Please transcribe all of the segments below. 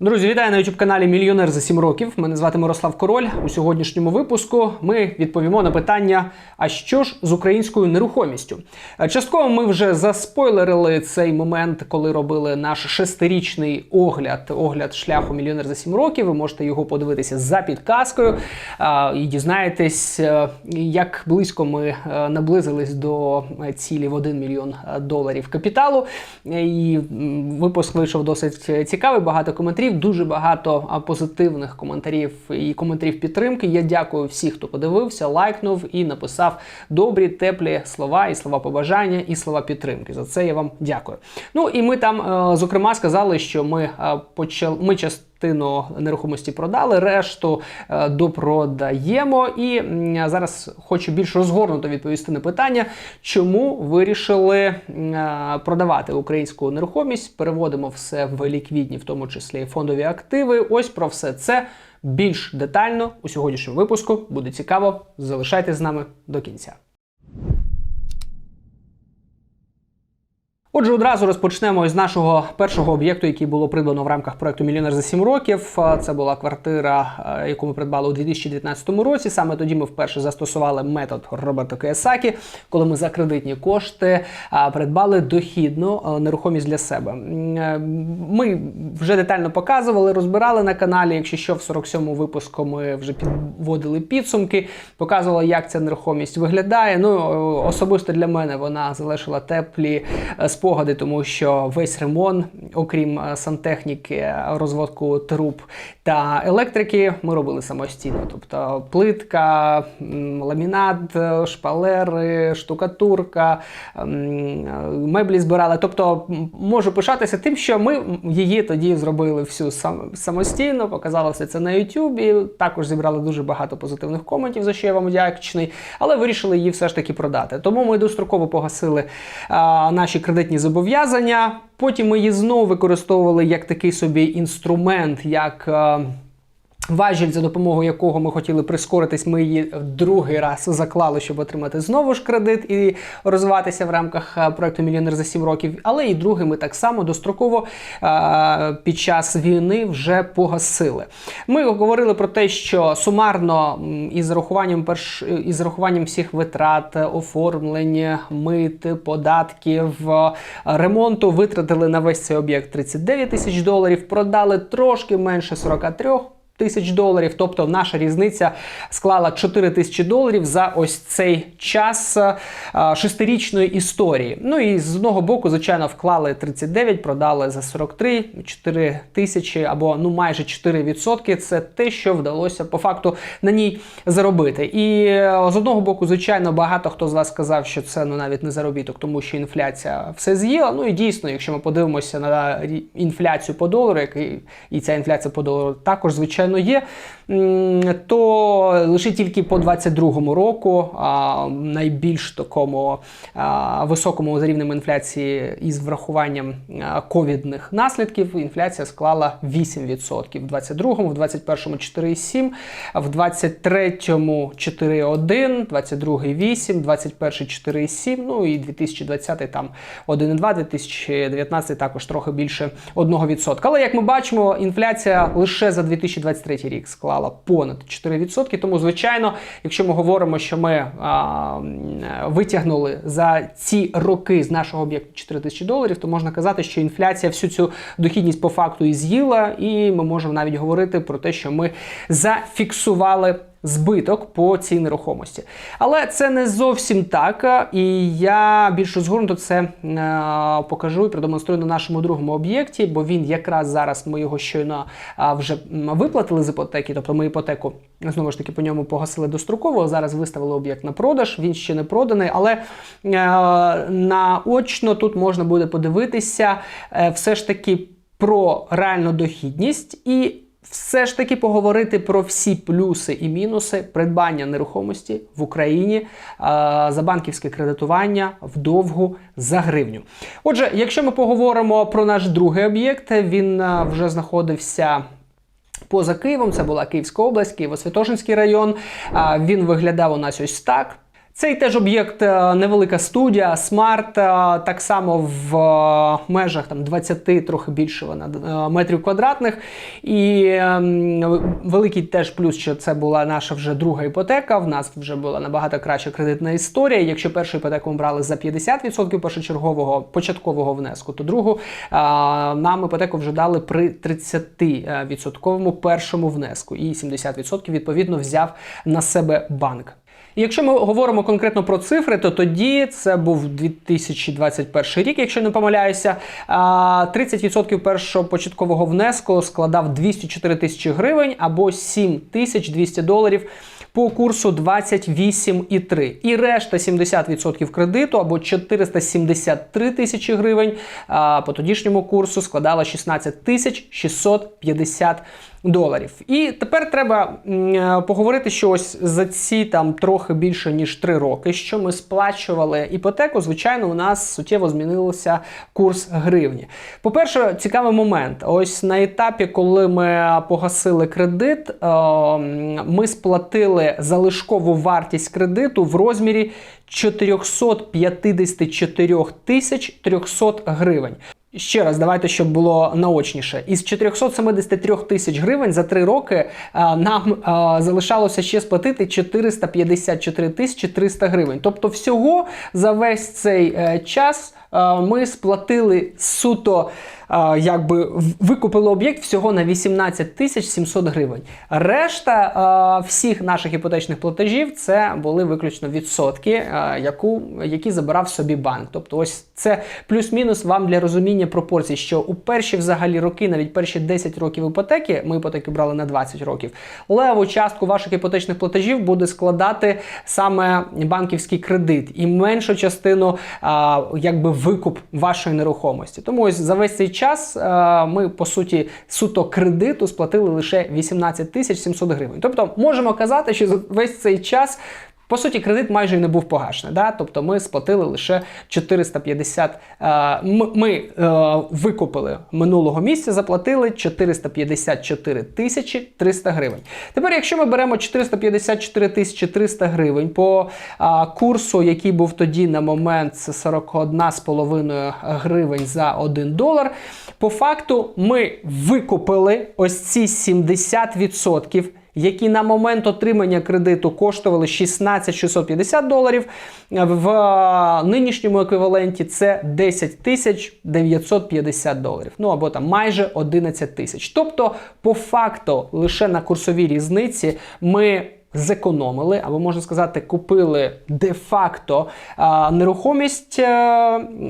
Друзі, вітаю на youtube каналі Мільйонер за 7 років. Мене звати Мирослав Король. У сьогоднішньому випуску ми відповімо на питання: а що ж з українською нерухомістю? Частково ми вже заспойлерили цей момент, коли робили наш шестирічний огляд, огляд шляху Мільйонер за 7 років. Ви можете його подивитися за підказкою і дізнаєтесь, е, як близько ми е, наблизились до цілі в 1 мільйон е, доларів капіталу. І випуск вийшов досить цікавий, багато коментарів, дуже багато позитивних коментарів і коментарів підтримки. Я дякую всіх, хто подивився, лайкнув і написав добрі, теплі слова і слова побажання, і слова підтримки. За це я вам дякую. Ну і ми там, е, зокрема, сказали, що ми е, почали ми часто частину нерухомості продали, решту е, допродаємо. І зараз хочу більш розгорнуто відповісти на питання, чому вирішили е, продавати українську нерухомість. Переводимо все в ліквідні, в тому числі фондові активи. Ось про все це більш детально у сьогоднішньому випуску. Буде цікаво. Залишайтесь з нами до кінця. Отже, одразу розпочнемо із нашого першого об'єкту, який було придбано в рамках проекту Мільйонер за 7 років. Це була квартира, яку ми придбали у 2019 році. Саме тоді ми вперше застосували метод Роберто Кiyosaki, коли ми за кредитні кошти придбали дохідну нерухомість для себе. Е, Ми вже детально показували, розбирали на каналі. Якщо що, в 47-му випуску ми вже підводили підсумки, показували, як ця нерухомість виглядає. Ну особисто для мене вона залишила теплі е, спогади, тому що весь ремонт, окрім е, сантехніки, розводку труб та електрики, ми робили самостійно. Тобто плитка, ламінат, е, шпалери, штукатурка, е, меблі збирали. Тобто можу пишатися тим, що ми її тоді зробили всю самостійно, показали все це на YouTube. Також зібрали дуже багато позитивних коментів, за що я вам вдячний, але вирішили її все ж таки продати. Тому ми достроково погасили а, наші кредитні зобов'язання. Потім ми її знову використовували як такий собі інструмент, як. Важіль, за допомогою якого ми хотіли прискоритись, ми її в другий раз заклали, щоб отримати знову ж кредит і розвиватися в рамках е, проекту Мільйонер за 7 років. Але і другий ми так само достроково е, під час війни вже погасили. Ми говорили про те, що сумарно із зарахуванням перш із зарахуванням всіх витрат, оформлення, мит, податків, е, ремонту витратили на весь цей об'єкт 39 тисяч доларів, продали трошки менше 43 тисяч доларів. Тобто наша різниця склала 4 тисячі доларів за ось цей час е, шестирічної історії. Ну і з одного боку, звичайно, вклали 39, продали за 43, 4 тисячі або ну майже 4 відсотки. Це те, що вдалося по факту на ній заробити. І е, з одного боку, звичайно, багато хто з вас сказав, що це ну навіть не заробіток, тому що інфляція все з'їла. Ну і дійсно, якщо ми подивимося на інфляцію по долару, і ця інфляція по долару також звичайно є, то лише тільки по 22 року найбільш такому високому за рівнем інфляції із врахуванням ковідних наслідків інфляція склала 8%. В 22-му, в 21-му 4,7, в 23-му 4,1, 22-й 8, 21-й 4,7, ну і 2020 там 1,2, 2019 також трохи більше 1%. Але як ми бачимо, інфляція лише за 2023 рік склала понад 4%. Тому, звичайно, якщо ми говоримо, що ми а, витягнули за ці роки з нашого об'єкту 4 тисячі доларів, то можна казати, що інфляція всю цю дохідність по факту і з'їла, і ми можемо навіть говорити про те, що ми зафіксували. Збиток по цій нерухомості. Але це не зовсім так. І я більш розгорнуто це е, покажу і продемонструю на нашому другому об'єкті, бо він якраз зараз ми його щойно е, вже виплатили з іпотеки, тобто ми іпотеку знову ж таки по ньому погасили достроково. Зараз виставили об'єкт на продаж. Він ще не проданий, але е, наочно тут можна буде подивитися е, все ж таки про реальну дохідність і все ж таки поговорити про всі плюси і мінуси придбання нерухомості в Україні е, за банківське кредитування вдовгу за гривню. Отже, якщо ми поговоримо про наш другий об'єкт, він е, вже знаходився. Поза Києвом це була Київська область, Києво-Святошинський район. А, Він виглядав у нас ось так. Цей теж об'єкт е, невелика студія, смарт, е, так само в е, межах там 20, трохи більше вона метрів квадратних. І ем, великий теж плюс, що це була наша вже друга іпотека. В нас вже була набагато краща кредитна історія. Якщо першу іпотеку ми брали за 50% першочергового початкового внеску, то другу нам іпотеку вже дали при 30% першому внеску, і 70% відповідно взяв на себе банк. І Якщо ми говоримо конкретно про цифри, то тоді це був 2021 рік, якщо не помиляюся. 30% першого початкового внеску складав 204 тисячі гривень або 7200 доларів. По курсу 28,3. І решта 70% кредиту або 473 тисячі гривень по тодішньому курсу складала 16 тисяч 650 доларів. І тепер треба е, поговорити, що ось за ці там трохи більше ніж 3 роки, що ми сплачували іпотеку, звичайно, у нас суттєво змінився курс гривні. По-перше, цікавий момент. Ось на етапі, коли ми погасили кредит, е, ми сплатили залишкову вартість кредиту в розмірі 454 тисяч 300 гривень. Ще раз, давайте, щоб було наочніше. Із 473 тисяч гривень за три роки а, нам а, залишалося ще сплатити 454 тисячі 300 гривень. Тобто, всього за весь цей е, час а, ми сплатили суто, а, якби викупили об'єкт всього на 18 тисяч 700 гривень. Решта всіх наших іпотечних платежів це були виключно відсотки, яку, які забирав собі банк. Тобто, ось це плюс-мінус вам для розуміння пропорцій, що у перші взагалі роки, навіть перші 10 років іпотеки, ми іпотеки брали на 20 років. Леву частку ваших іпотечних платежів буде складати саме банківський кредит і меншу частину якби викуп вашої нерухомості. Тому ось за весь цей час ми по суті суто кредиту сплатили лише 18 тисяч 700 гривень. Тобто можемо казати, що за весь цей час. По суті, кредит майже і не був погашений. Да? Тобто ми сплатили лише 450, е, ми е, викупили минулого місяця, заплатили 454 тисячі 300 гривень. Тепер, якщо ми беремо 454 тисячі 300 гривень по а, курсу, який був тоді на момент, 41,5 гривень за 1 долар, по факту ми викупили ось ці 70% які на момент отримання кредиту коштували 16 650 доларів. В нинішньому еквіваленті це 10 тисяч 950 доларів. Ну або там майже 11 тисяч. Тобто, по факту, лише на курсовій різниці ми. Зекономили, або можна сказати, купили де-факто а, нерухомість а,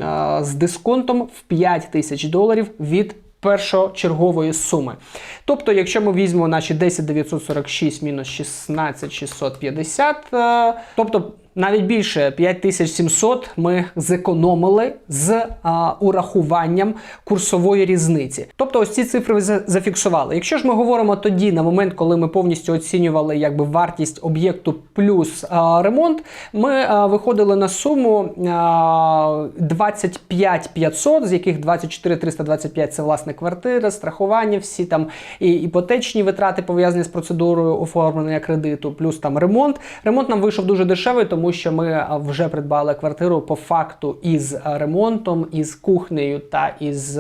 а, з дисконтом в 5 тисяч доларів від першочергової суми. Тобто, якщо ми візьмемо наші 10 946 мінус 16 650, е, тобто навіть більше 5700 ми зекономили з а, урахуванням курсової різниці. Тобто, ось ці цифри зафіксували. Якщо ж ми говоримо тоді, на момент, коли ми повністю оцінювали якби вартість об'єкту плюс а, ремонт, ми а, виходили на суму а, 25 500, з яких 24 325 це власне квартира, страхування, всі там і іпотечні витрати пов'язані з процедурою оформлення кредиту, плюс там ремонт. Ремонт нам вийшов дуже дешевий, тому що ми вже придбали квартиру по факту із ремонтом, із кухнею та із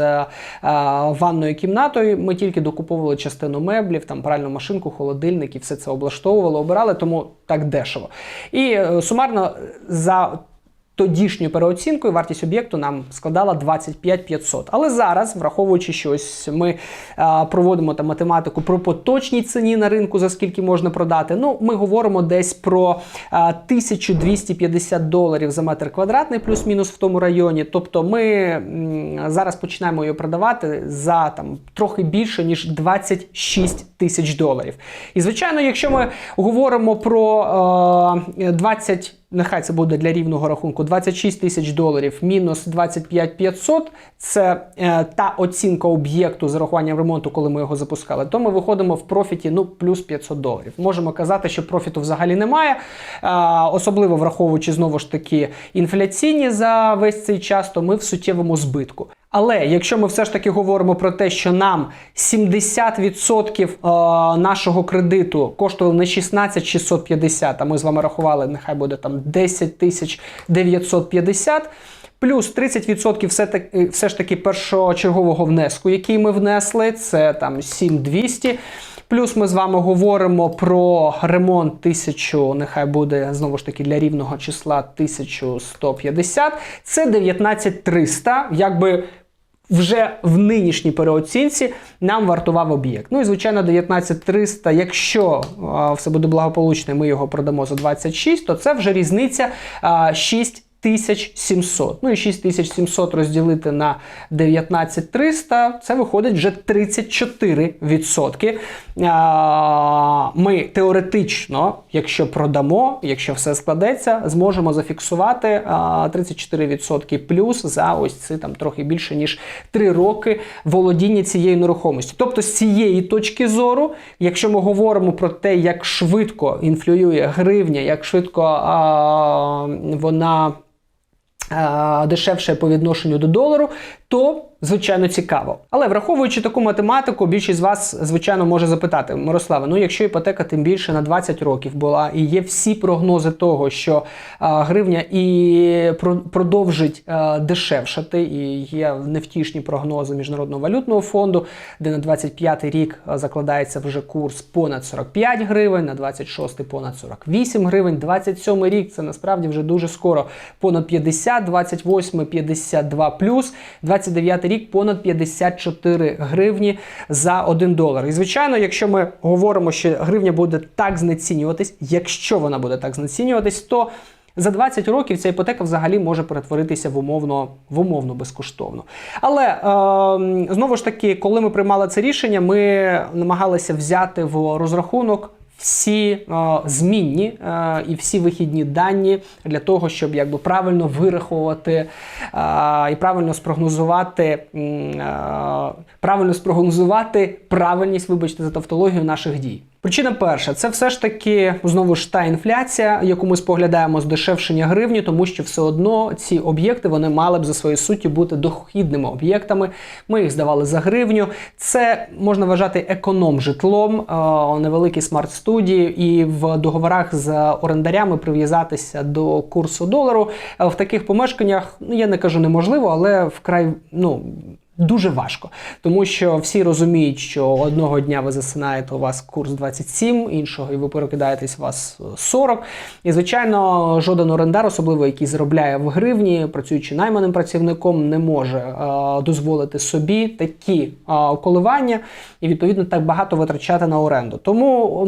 ванною кімнатою. Ми тільки докуповували частину меблів, там пральну машинку, холодильник і все це облаштовували, обирали, тому так дешево. І е, сумарно за Тодішньою переоцінкою вартість об'єкту нам складала 25 500. Але зараз, враховуючи, що ось ми а, проводимо там математику про поточній ціні на ринку, за скільки можна продати, ну ми говоримо десь про а, 1250 доларів за метр квадратний, плюс-мінус в тому районі. Тобто ми м, зараз починаємо її продавати за там трохи більше ніж 26 тисяч доларів. І звичайно, якщо ми говоримо про е, 20 нехай це буде для рівного рахунку 26 тисяч доларів мінус 25 500, це е, та оцінка об'єкту з урахуванням ремонту, коли ми його запускали, то ми виходимо в профіті ну, плюс 500 доларів. Можемо казати, що профіту взагалі немає, е, особливо враховуючи знову ж таки інфляційні за весь цей час, то ми в суттєвому збитку. Але якщо ми все ж таки говоримо про те, що нам 70% е, нашого кредиту коштували не 16 650, а ми з вами рахували, нехай буде там 10 тисяч 950, плюс 30% все, таки, все ж таки першочергового внеску, який ми внесли, це там 7200. Плюс ми з вами говоримо про ремонт 1000, нехай буде знову ж таки для рівного числа 1150. Це 19300. Якби вже в нинішній переоцінці нам вартував об'єкт. Ну і звичайно, 19300, якщо а, все буде благополучно, ми його продамо за 26, то це вже різниця а, 6 6700. Ну і 6700 розділити на 19300, це виходить вже 34%. Ми теоретично, якщо продамо, якщо все складеться, зможемо зафіксувати 34% плюс за ось ці там трохи більше ніж 3 роки володіння цією нерухомістю. Тобто, з цієї точки зору, якщо ми говоримо про те, як швидко інфлює гривня, як швидко а, вона дешевше по відношенню до долару, то звичайно цікаво. Але враховуючи таку математику, більшість з вас, звичайно, може запитати, Мирославе, ну якщо іпотека тим більше на 20 років була, і є всі прогнози того, що а, гривня і про- продовжить а, дешевшати, і є невтішні прогнози Міжнародного валютного фонду, де на 25 рік закладається вже курс понад 45 гривень, на 26 понад 48 гривень, 27 рік це насправді вже дуже скоро понад 50, 28 52 плюс, 29 рік понад 54 гривні за 1 долар. І звичайно, якщо ми говоримо, що гривня буде так знецінюватись, якщо вона буде так знецінюватись, то за 20 років ця іпотека взагалі може перетворитися в умовно, в умовно безкоштовно. Але е, знову ж таки, коли ми приймали це рішення, ми намагалися взяти в розрахунок всі о, змінні о, і всі вихідні дані для того, щоб якби правильно вирахувати о, і правильно спрогнозувати е, правильно спрогнозувати правильність, вибачте за тавтологію наших дій. Причина перша це все ж таки знову ж та інфляція, яку ми споглядаємо здешевшення гривні, тому що все одно ці об'єкти вони мали б за своєю суттю бути дохідними об'єктами. Ми їх здавали за гривню. Це можна вважати економ-житлом, е, невеликі смарт-студії, і в договорах з орендарями прив'язатися до курсу долару Е, в таких помешканнях. Ну я не кажу неможливо, але вкрай ну. Дуже важко, тому що всі розуміють, що одного дня ви засинаєте, у вас курс 27, іншого і ви перекидаєтесь, у вас 40. І, звичайно, жоден орендар, особливо який заробляє в гривні, працюючи найманим працівником, не може е, дозволити собі такі е, коливання і відповідно так багато витрачати на оренду. Тому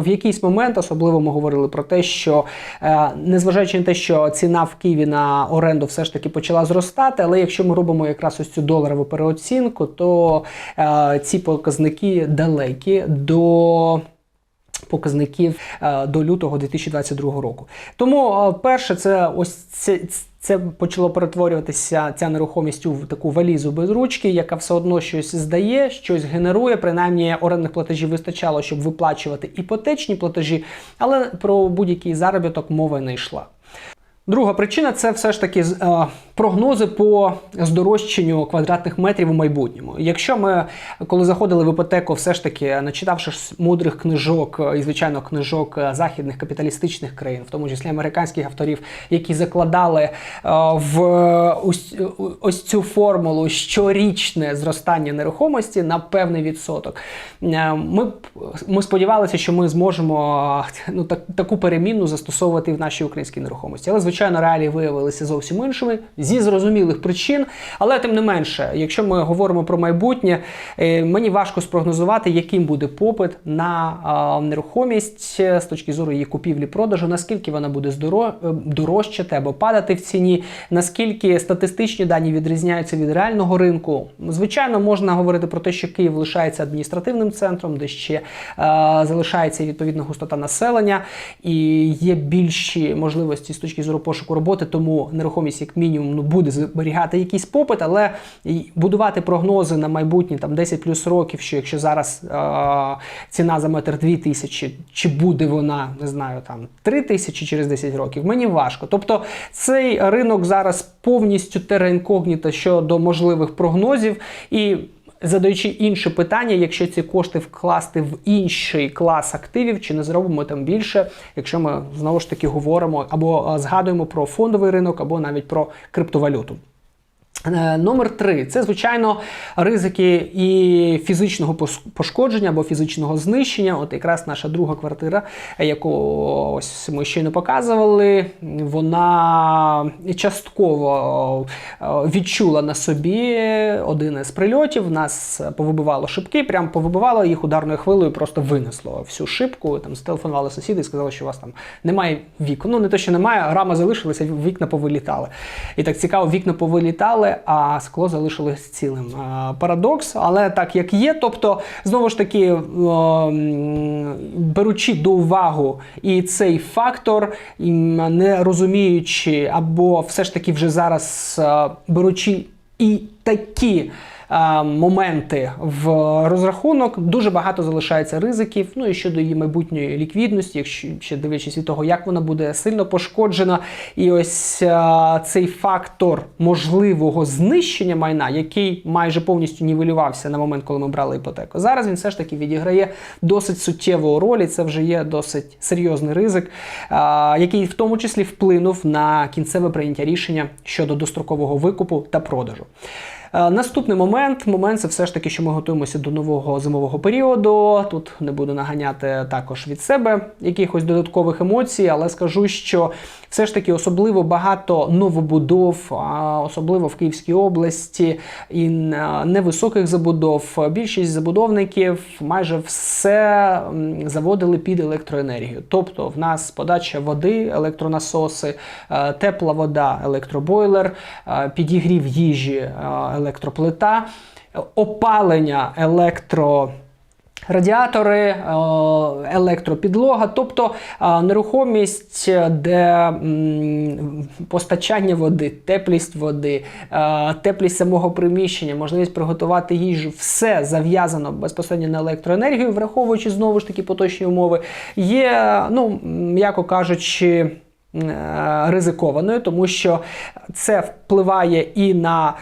в якийсь момент, особливо ми говорили про те, що е, незважаючи на те, що ціна в Києві на оренду все ж таки почала зростати, але якщо ми робимо якраз ось цю доларову переоцінку, то е, ці показники далекі до. Показників е, до лютого 2022 року. Тому е, перше, це ось це, це почало перетворюватися ця нерухомість у таку валізу без ручки, яка все одно щось здає, щось генерує. Принаймні орендних платежів вистачало, щоб виплачувати іпотечні платежі, але про будь-який заробіток мова не йшла. Друга причина це все ж таки е, прогнози по здорожчанню квадратних метрів у майбутньому. Якщо ми, коли заходили в іпотеку, все ж таки начитавшись мудрих книжок е, і звичайно книжок е, західних капіталістичних країн, в тому числі американських авторів, які закладали в ось, цю формулу щорічне зростання нерухомості на певний відсоток, ми, ми сподівалися, що ми зможемо ну, так, таку перемінну застосовувати в нашій українській нерухомості. Але, звичайно, реалії виявилися зовсім іншими зі зрозумілих причин. Але тим не менше, якщо ми говоримо про майбутнє, е, мені важко спрогнозувати, яким буде попит на нерухомість е, з точки зору її купівлі-продажу, наскільки вона буде е, дорожчати або падати в ціні, наскільки статистичні дані відрізняються від реального ринку. Звичайно, можна говорити про те, що Київ лишається адміністративним центром, де ще е, залишається відповідна густота населення, і є більші можливості з точки зору пошуку роботи, тому нерухомість як мінімум ну, буде зберігати якийсь попит, але будувати прогнози на майбутні там 10 плюс років, що якщо зараз е, ціна за метр 2 тисячі, чи буде вона, не знаю, там 3 тисячі через 10 років, мені важко. Тобто цей ринок зараз повністю терра інкогніта щодо можливих прогнозів і. Задаючи інше питання, якщо ці кошти вкласти в інший клас активів, чи не зробимо там більше, якщо ми знову ж таки говоримо або е, згадуємо про фондовий ринок, або навіть про криптовалюту. Е, Номер три це звичайно ризики і фізичного пошкодження або фізичного знищення. От якраз наша друга квартира, яку ось ми щойно показували, вона частково е, відчула на собі один із прильотів. Нас повибивало шибки, прям повибивало їх ударною хвилею, просто винесло всю шибку. Там зтелефонували сусіди і сказали, що у вас там немає вікон. Ну не те, що немає, рама залишилася, вікна повилітали. І так цікаво, вікна повилітали, а скло залишилось цілим. Парадокс, але так як є. Тобто, знову ж таки, беручи до уваги і цей фактор, не розуміючи, або все ж таки вже зараз беручи і такі. Е, Моменти в розрахунок дуже багато залишається ризиків. Ну і щодо її майбутньої ліквідності, якщо ще дивлячись від того, як вона буде сильно пошкоджена, і ось е, цей фактор можливого знищення майна, який майже повністю нівелювався на момент, коли ми брали іпотеку. Зараз він все ж таки відіграє досить суттєву роль, і це вже є досить серйозний ризик, е, який в тому числі вплинув на кінцеве прийняття рішення щодо дострокового викупу та продажу. Е, Наступний момент, момент це все ж таки, що ми готуємося до нового зимового періоду. Тут не буду наганяти також від себе якихось додаткових емоцій, але скажу, що все ж таки особливо багато новобудов, особливо в Київській області і е, невисоких забудов. Більшість забудовників майже все заводили під електроенергію. Тобто в нас подача води, електронасоси, е, тепла вода, електробойлер, підігрів їжі, електроплита, опалення електро. Радіатори, е, електропідлога, тобто е, нерухомість, де постачання води, теплість води, е, теплість самого приміщення, можливість приготувати їжу, все зав'язано безпосередньо на електроенергію, враховуючи знову ж таки поточні умови, є, ну, м'яко кажучи, ризикованою, тому що це впливає і на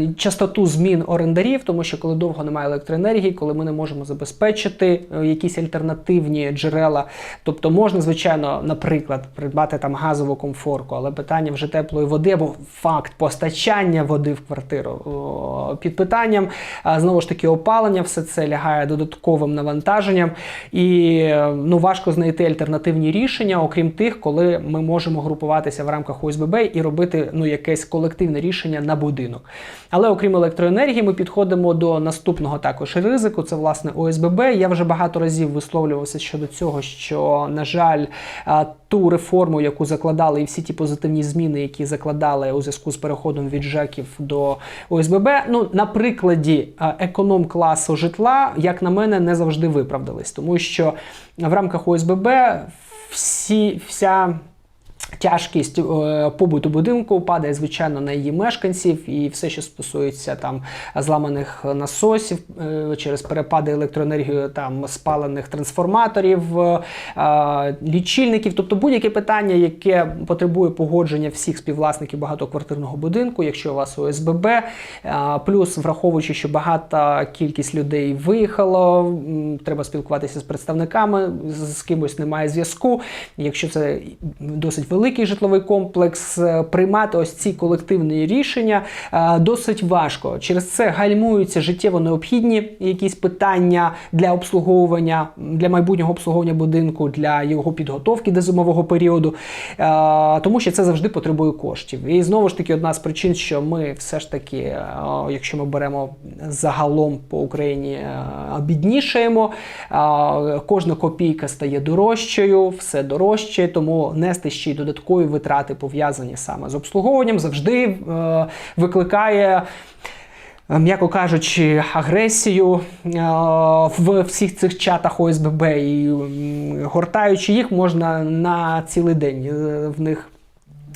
е, частоту змін орендарів, тому що коли довго немає електроенергії, коли ми не можемо забезпечити е, якісь альтернативні джерела, тобто можна, звичайно, наприклад, придбати там газову комфорку, але питання вже теплої води або факт постачання води в квартиру під питанням. А, Знову ж таки, опалення, все це лягає додатковим навантаженням, і е, ну важко знайти альтернативні рішення, окрім тих, коли ми можемо групуватися в рамках ОСББ і робити ну якесь колективне рішення на будинок. Але окрім електроенергії, ми підходимо до наступного також ризику. Це власне ОСББ. Я вже багато разів висловлювався щодо цього, що на жаль, ту реформу, яку закладали, і всі ті позитивні зміни, які закладали у зв'язку з переходом від ЖЕКів до ОСББ, ну на прикладі економ-класу житла, як на мене, не завжди виправдались, тому що в рамках ОСББ всі вся. Тяжкість е, побуту будинку падає, звичайно, на її мешканців, і все, що стосується там зламаних насосів е, через перепади електроенергії, там спалених трансформаторів, е, лічильників, тобто будь-яке питання, яке потребує погодження всіх співвласників багатоквартирного будинку, якщо у вас ОСББ, плюс враховуючи, що багата кількість людей виїхало, треба спілкуватися з представниками, з кимось немає зв'язку. Якщо це досить великий житловий комплекс, е, приймати ось ці колективні рішення е, досить важко. Через це гальмуються життєво необхідні якісь питання для обслуговування, для майбутнього обслуговування будинку, для його підготовки до зимового періоду, е, тому що це завжди потребує коштів. І знову ж таки, одна з причин, що ми все ж таки, якщо ми беремо загалом по Україні, біднішаємо, кожна копійка стає дорожчою, все дорожче, тому нести ще й додаткові витрати пов'язані саме з обслуговуванням завжди е, викликає. е, М'яко кажучи, агресію е, в всіх цих чатах ОСББ і гортаючи їх, можна на цілий день е, в них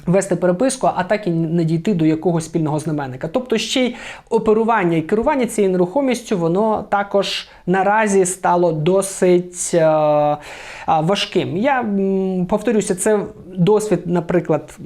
Вести переписку, а так і не дійти до якогось спільного знаменника. Тобто ще й оперування і керування цією нерухомістю, воно також наразі стало досить важким. Я повторюся, це досвід, наприклад,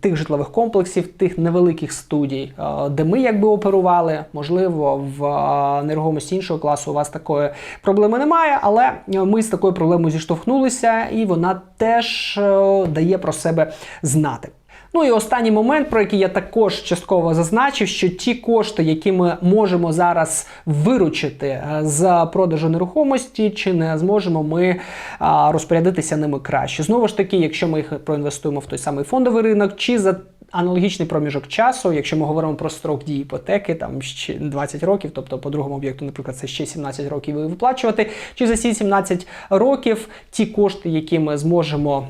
тих житлових комплексів, тих невеликих студій, е, де ми якби оперували. Можливо, в е, нерухомості іншого класу у вас такої проблеми немає, але ми з такою проблемою зіштовхнулися, і вона теж е, дає про себе знати. Ну і останній момент, про який я також частково зазначив, що ті кошти, які ми можемо зараз виручити е, з продажу нерухомості, чи не зможемо ми розпорядитися ними краще. Знову ж таки, якщо ми їх проінвестуємо в той самий фондовий ринок, чи за аналогічний проміжок часу, якщо ми говоримо про строк дії іпотеки, там ще 20 років, тобто по другому об'єкту, наприклад, це ще 17 років виплачувати, чи за ці 17 років ті кошти, які ми зможемо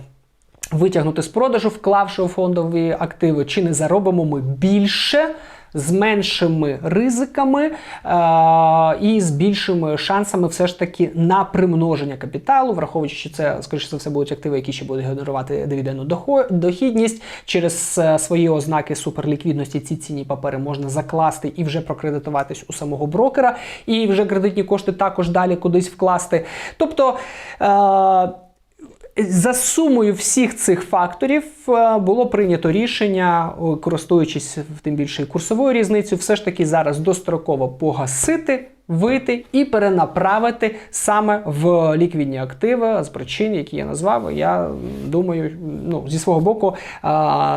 витягнути з продажу, вклавши у фондові активи, чи не заробимо ми більше. З меншими ризиками е- і з більшими шансами все ж таки на примноження капіталу, враховуючи, що це, скоріше за все, будуть активи, які ще будуть генерувати дивідендну дохо- дохідність. Через е, свої ознаки суперліквідності ці цінні папери можна закласти і вже прокредитуватись у самого брокера, і вже кредитні кошти також далі кудись вкласти. Тобто. Е- за сумою всіх цих факторів е, було прийнято рішення, користуючись користуючись тим більше курсовою різницею, все ж таки зараз достроково погасити, вийти і перенаправити саме в ліквідні активи з причин, які я назвав. Я думаю, ну зі свого боку е,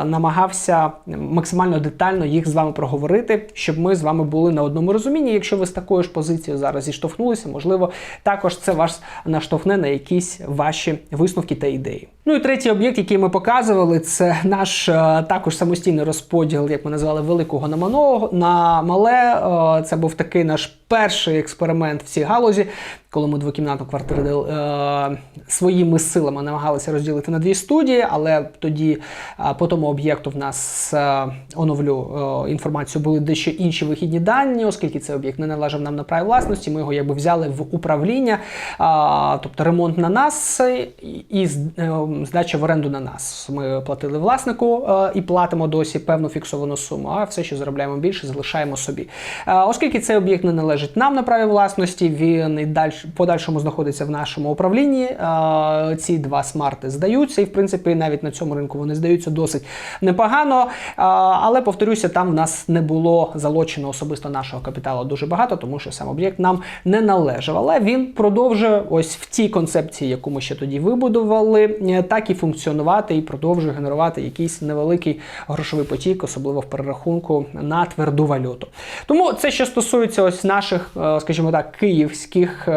намагався максимально детально їх з вами проговорити, щоб ми з вами були на одному розумінні. Якщо ви з такою ж позицією зараз зіштовхнулися, можливо, також це вас наштовхне на якісь ваші висновки та ідеї. Ну і третій об'єкт, який ми показували, це наш е, також самостійний розподіл, як ми назвали, великого на мано на мале. Е, Це був такий наш перший експеримент в цій галузі, коли ми двокімнатну квартиру е, своїми силами намагалися розділити на дві студії, але тоді е, по тому об'єкту в нас е, оновлю е, інформацію були дещо інші вихідні дані, оскільки цей об'єкт не належав нам на праві власності. Ми його якби взяли в управління, а, тобто ремонт на нас е, і е, здача в оренду на нас. Ми платили власнику е, і платимо досі певну фіксовану суму, а все, що заробляємо більше, залишаємо собі. Е, Оскільки цей об'єкт не належить нам на праві власності, він і далі подальшому знаходиться в нашому управлінні. е, Ці два смарти здаються, і в принципі навіть на цьому ринку вони здаються досить непогано. Е, Але повторюся, там в нас не було залучено особисто нашого капіталу дуже багато, тому що сам об'єкт нам не належав. Але він продовжує ось в тій концепції, яку ми ще тоді вибудували, е, так і функціонувати і продовжує генерувати якийсь невеликий грошовий потік, особливо в перерахунку на тверду валюту. Тому це що стосується ось наших, скажімо так, київських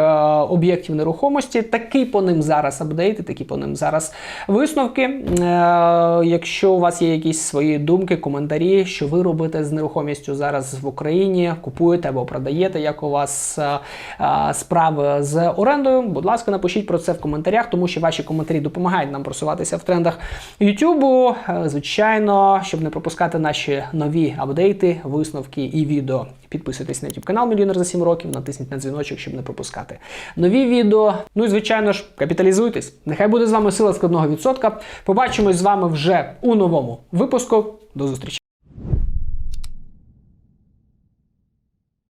об'єктів нерухомості, такий по ним зараз апдейт, і такі по ним зараз висновки. Е, Якщо у вас є якісь свої думки, коментарі, що ви робите з нерухомістю зараз в Україні, купуєте або продаєте, як у вас е, е, справи з орендою, будь ласка, напишіть про це в коментарях, тому що ваші коментарі допомагають нам просуватися в трендах. Е, Звичайно, щоб не пропускати наші нові апдейти, висновки і відео. Підписуйтесь на YouTube канал Мільйонер за 7 років, натисніть на дзвіночок, щоб не пропускати нові відео. Ну і звичайно ж, капіталізуйтесь. Нехай буде з вами сила складного відсотка. Побачимось з вами вже у новому випуску. До зустрічі!